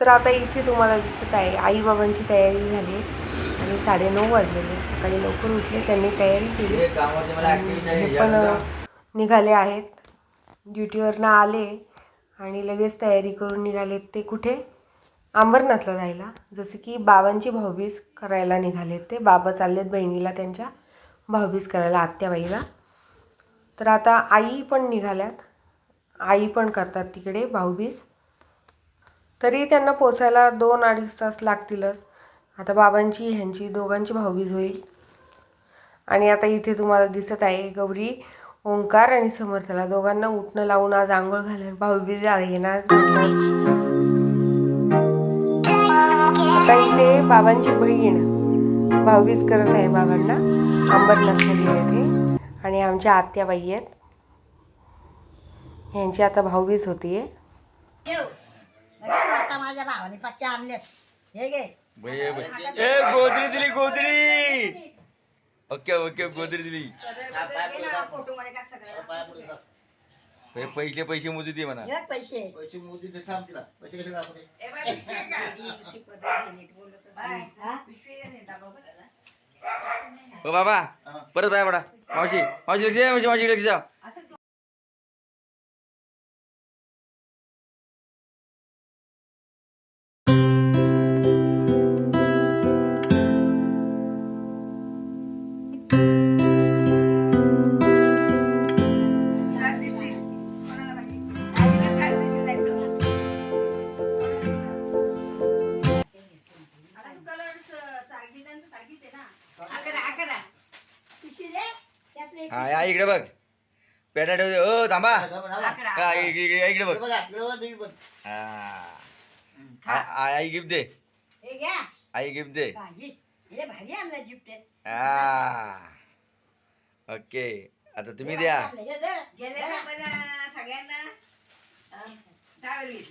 तर आता इथे तुम्हाला दिसत आहे आईबाबांची तयारी झाली आणि साडेनऊ वाजलेले सकाळी लवकर उठले त्यांनी तयारी केली. पण निघाले आहेत. ड्युटीवरनं आले आणि लगेच तयारी करून निघालेत ते कुठे? अंबरनाथला जायला. जसं की बाबांची भाऊबीज करायला निघालेत ते. बाबा चाललेत बहिणीला त्यांच्या भाऊबीज करायला आत्याबाईला. तर आता आई पण निघाल्यात. आई पण करतात तिकडे भाऊबीज. तरी त्यांना पोचायला दोन अडीच तास लागतीलच. आता बाबांची ह्यांची दोघांची भाऊबीज होईल. आणि आता इथे तुम्हाला दिसत आहे गौरी ओंकार आणि समर्थला. दोघांना उठणं लावून आज आंघोळ घालून भाऊबीज येणार आता इथे बाबांची बहीण भाऊबीज करत आहे बाबांना. अंबरनाथमध्ये आहे आणि आमच्या आत्याबाई आहेत. ह्यांची आता भाऊबीज होतीये. आहे आता माझ्या भावाने पक्के आणलेत. हे घे. ए गोदरी दिली गोदरी. ओके ओके गोदरी दिली. फोटो मध्ये का सगळं हे पैसे पैसे मोजू दे म्हणा. एक पैसे. पैसे मोदी ते थांब तिला. पैसे कसे दाखवते हा? बाबा. परत बाय बडा मावशी. मावशी लक्ष द्या मावशी मावशी लक्ष द्या. त्यातले एक हा या इकडे बघ पेटा ठेवते ओ थांबा हा, इकडे बघ हा आ- आ- आई गिफ्ट दे हे घ्या आई गिफ्ट दे काही हे भारी आणलं गिफ्ट हा ओके आता तुम्ही द्या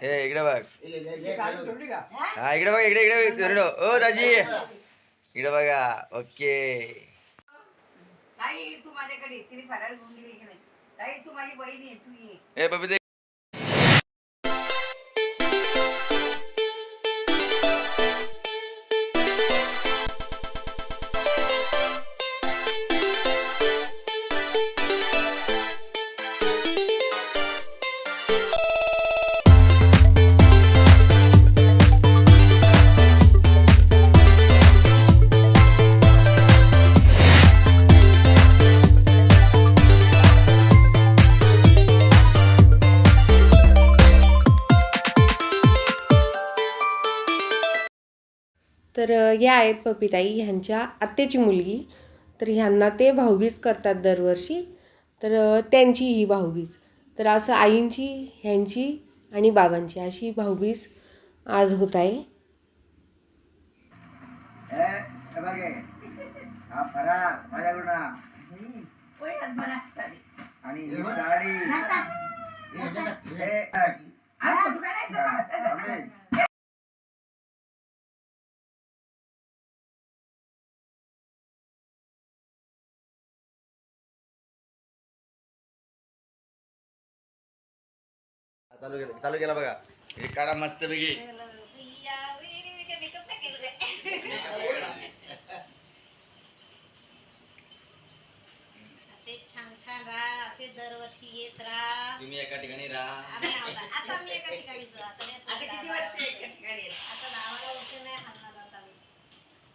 हे इकडे बघ हे. हा इकडे बघ इकडे इकडे. धरून ठेव. ओ दाजी इकडे बघा ओके ताई तू माझ्याकडे. तिने फराळ घेऊन गेली की नाही ताई तू माझी बहीण आहे तू ये ए पपी तर या आहेत पपिताई ह्यांच्या आत्याची मुलगी. तर ह्यांना ते भाऊबीज करतात दरवर्षी. तर त्यांची ही भाऊबीज. तर असं आईंची ह्यांची आणि बाबांची अशी भाऊबीज आज होत आहे. आणि. चालू केलं चालू केला बघा. हे काढा मस्त पैकी असे छान छान राहा असे दरवर्षी येत राहा. तुम्ही एका ठिकाणी राहा. आम्ही आता आता मी एका ठिकाणीच आहे. आता नाही आता किती वर्ष एका ठिकाणी आहेत? आता दहा वर्ष नाही हलणार आता मी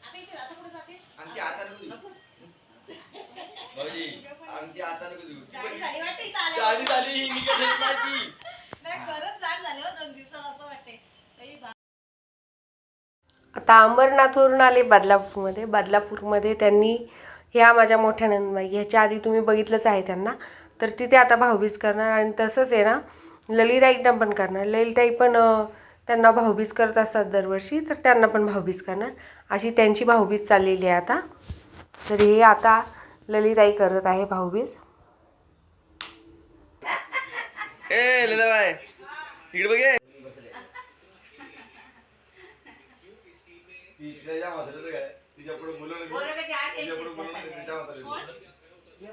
आता इथे आता कुठे जातेस आमची आता नको. भाऊजी आमची आता नको देऊ. ती झाली झाली वाटते इथं आल्यावर. झाली झाली. ही निघत नाही नाही खरंच जाड झाले हो दोन दिवसात असं वाटते तरी बा- आता अंबरनाथवरून आले बदलापूरमध्ये. बदलापूरमध्ये त्यांनी ह्या माझ्या मोठ्या नंदबाई ह्याच्या आधी तुम्ही बघितलंच आहे त्यांना. तर तिथे आता भाऊबीज करणार आणि तसंच आहे ना ललिताईंना पण करणार. ललिताई पण त्यांना भाऊबीज करत असतात दरवर्षी तर त्यांना पण भाऊबीज करणार. अशी त्यांची भाऊबीज चाललेली आहे आता. तर हे आता ललिताई करत आहे भाऊबीज. ए लेला बाय इकडे बघे तिच्या पुढे मुलं कधी आत तिच्या पुढे का मुलं सगळे? तिच्या. हे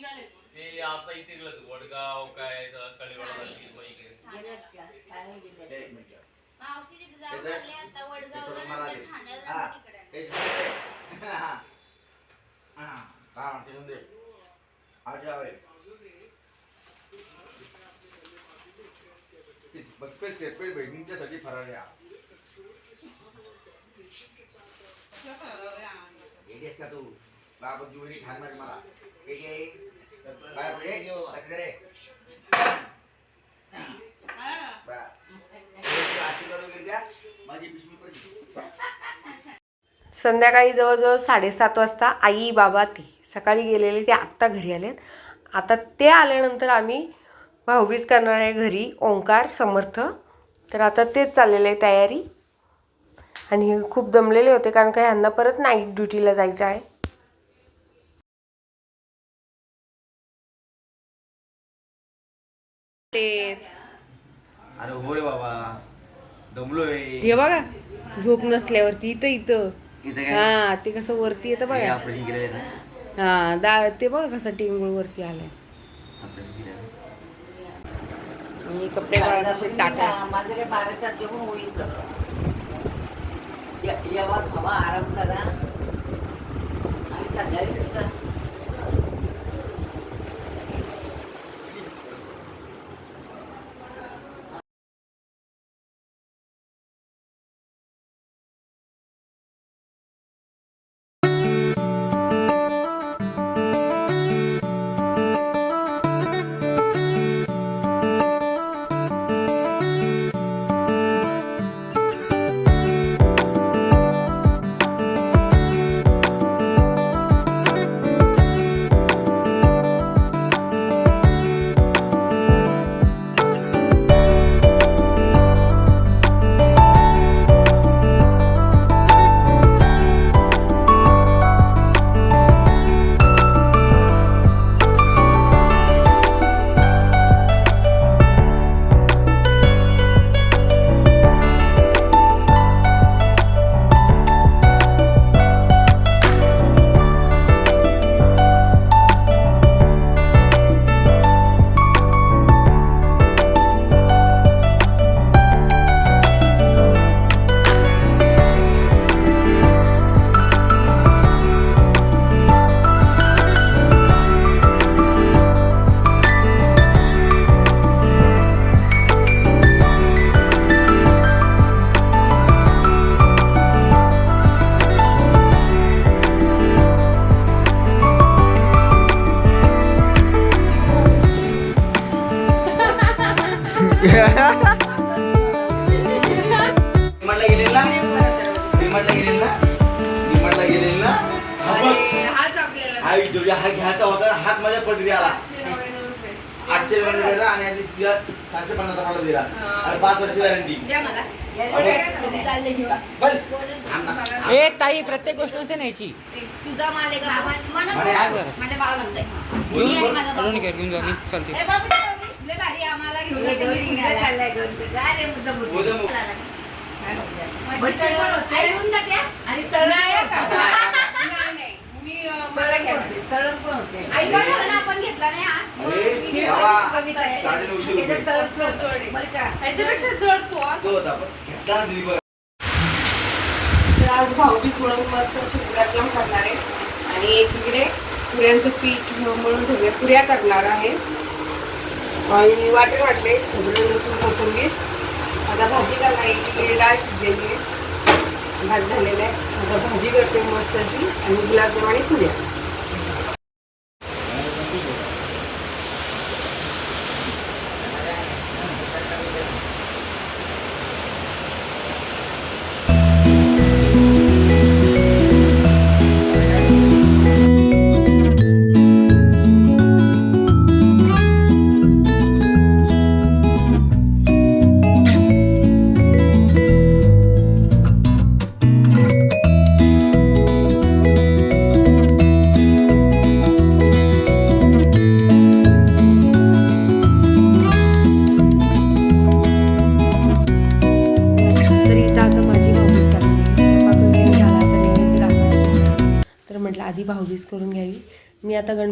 काय? ते आता इथे गेलं वडगाव काय कळेवाडा इकडे गेलेत का? काय नाही गेलेत. एक मिनिट. हा जाऊन आले आता वडगावला ते मला नंतर दे. ठाण्याला हा. जाऊन तिकडे हे. हा. हा. ते सेपरेट बहिणींच्यासाठी फराळ आहे. का तू? बाबा जुळी ठाण मारे मला. एक बाहेर लक्ष रे. माझी पिशवी संध्याकाळी जवळजवळ साडेसात वाजता आई बाबा ती. सकाळी गेलेले ते आत्ता घरी आलेत. आता ते आल्यानंतर आम्ही भाऊबीज करणार आहे घरी ओंकार समर्थ. तर आता तेच चाललेलं आहे तयारी. आणि हे खूप दमलेले होते कारण का ह्यांना परत नाईट ड्युटीला जायचं आहे. ते अरे हो रे बाबा दमलोय. हे बघा झोप नसल्यावरती इथं इथं. हा ते कसं वरती येतं बघा. ऑपरेशन हा दा ते बघा कसं टिंगूळ वरती आलंय. कपडे बघा कसे टाका माझं काय बाराच्या आत जेवण होईल जेव्हा हवा आराम करा. आणि संध्याकाळी गेलेला डिमांडला गेलेला. हा बघ. हा हा घ्यायचा होता हात माझ्या पडली आला. आठशे रुपयाचा आणि आधी तुझ्या सातशे पन्नास मला दिला. आणि पाच वर्ष. ए ताई प्रत्येक गोष्ट असे न्यायची तुझा माल आहे का तो? म्हणे काय आज- कर माझ्या बाबाचा आहे. मी आणि माझा अजून बाबा. काय घेऊन जा मी चालते. ए बाबू जेवली? लय भारी आम्हाला घेऊन घेऊन जाते? आणि तळण नाही पण का? होते. नाही, नाही. मी, अं, मला तळण पण घ्यायचं. होते, तळण पण होते. आई बघा ना आपण घेतला नाही हा मग अरे, मी घेतला. बाबा. कविता आहे. साडे नऊशे रुपये त्याच्यात तळण पण जोड आहे. होते. बरं का? ह्याच्यापेक्षा जड तो हा. तो होता पण घेतला ना दिली बघ. तर आज भाऊबीज म्हणून मस्त असे गुलाबजाम करणार आहे आणि एकीकडे पुऱ्यांचं पीठ मळून ठेवूया पुऱ्या करणार आहे आणि वाटण वाटले खोबरं लसूण कोथिंबीर आता भाजी करणार डाळ शिजलेली आहे. भात झालेला आहे. आता भाजी करते मस्त अशी आणि गुलाबजाम आणि पुऱ्या.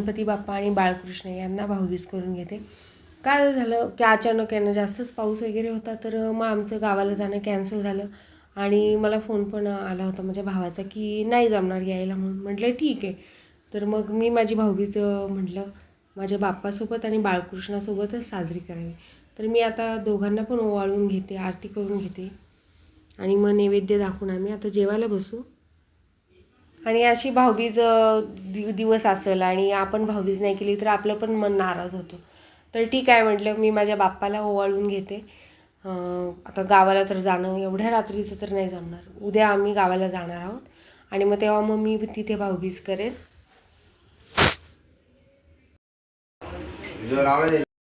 गणपती बाप्पा आणि बाळकृष्ण यांना भाऊबीज करून घेते. काय झालं की अचानक यांना जास्तच पाऊस वगैरे होता तर मग आमचं गावाला जाणं कॅन्सल झालं. आणि मला फोन पण आला होता माझ्या भावाचा की नाही जमणार यायला म्हणून. म्हटलं ठीक आहे. तर मग मी माझी भाऊबीज म्हटलं माझ्या बाप्पासोबत आणि बाळकृष्णासोबतच साजरी करावी. तर मी आता दोघांना पण ओवाळून घेते आरती करून घेते. आणि मग नैवेद्य दाखवून आम्ही आता जेवायला बसू. आणि अशी भाऊबीज दि दिवस असेल आणि आपण भाऊबीज नाही केली तर आपलं पण मन नाराज होतं. तर ठीक आहे म्हटलं मी माझ्या बाप्पाला ओवाळून घेते. आता गावाला तर जाणं एवढ्या रात्रीचं तर नाही जमणार. उद्या आम्ही गावाला जाणार आहोत. आणि मग तेव्हा मग मी तिथे भाऊबीज करेन.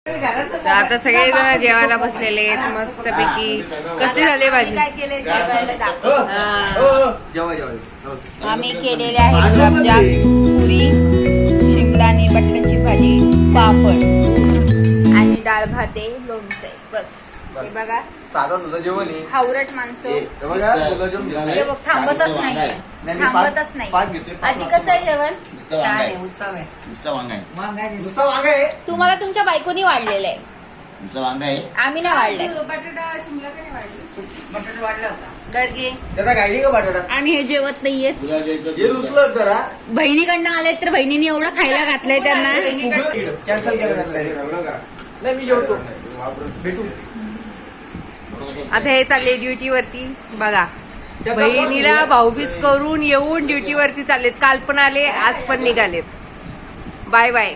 तर आता सगळेजण जेवायला बसलेले आहेत मस्तपैकी कसे झाले भाजी? काय केले जेवायला दाखव. हा. जेव्हा जेव्हा आम्ही केलेले आहेत गुलाबजाम पुरी शिमला आणि बटाट्याची भाजी पापड आणि डाळ भाते लोणचे. बस. हे बघा. साधा तुझं जेवण आहे. हावरट माणसं. हे बघा. हे बघ थांबतच नाही नाही, मी थांबतच नाही पाच घेतोय, पाच आजी कसं आहे जेवण? आहे आहे. नुसतं वांग आहे नुसतं वांग आहे तुम्हाला तुमच्या बायकोनी वाढलेलं आहे. नुसतं वांग आहे आम्ही नाही वाढलंय वाढलं. होतं. डरगे. त्याचा गायली का बटाटा? आम्ही हे जेवत नाहीये. तुला जे हे रुचलं जरा. बहिणीकडनं आले तर बहिणीने एवढं खायला घातलंय त्यांना. कॅन्सल केलं त्याचं. नाही मी जेवतो. भेटू. आता हे चालले ड्युटीवरती बघा. बहिणीला भाऊबीज करून येऊन ड्युटीवरती चाललेत. काल पण आले आज पण निघालेत. बाय. बाय.